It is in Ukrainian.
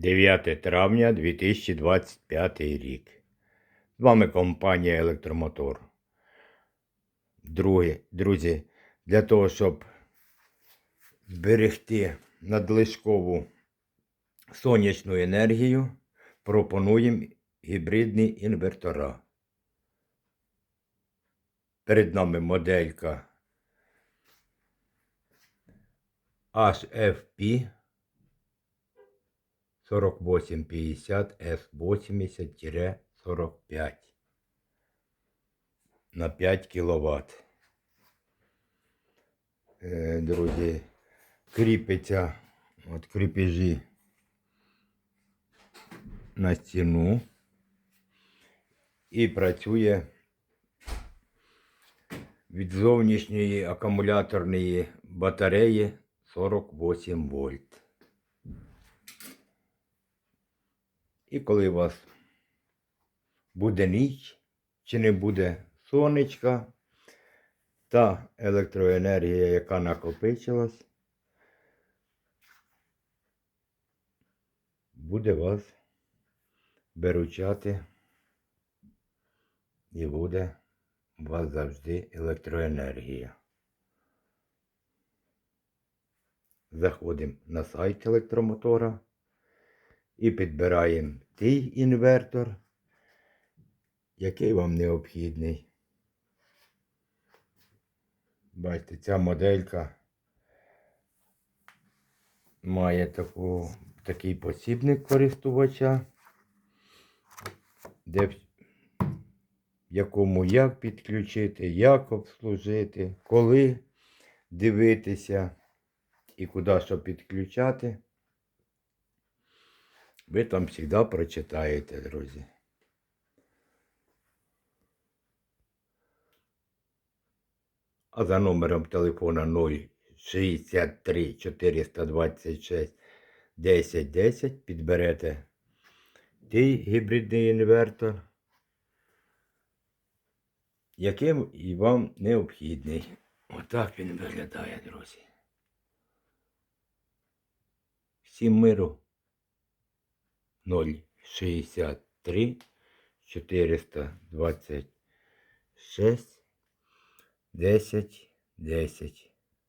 9 травня 2025 рік. З вами компанія Електромотор. Друге, друзі, для того, щоб зберегти надлишкову сонячну енергію, пропонуємо гібридні інвертора. Перед нами моделька HFP 4850 S80-45 на 5 кВт. Е, Друзі, кріпиться от кріпежі на стіну і працює від зовнішньої акумуляторної батареї 48 вольт. І коли у вас буде ніч, чи не буде сонечка, та електроенергія, яка накопичилась, буде вас беручати і буде у вас завжди електроенергія. Заходимо на сайт електромотора і підбираємо той інвертор, який вам необхідний. Бачите, ця моделька має таку, такий посібник користувача, де в якому як підключити, як обслужити, коли дивитися і куди що підключати. Ви там завжди прочитаєте, друзі. А за номером телефона 063 426 1010 підберете той гібридний інвертор, яким і вам необхідний. Отак він виглядає, друзі. Всім миру. 063 426 10 10.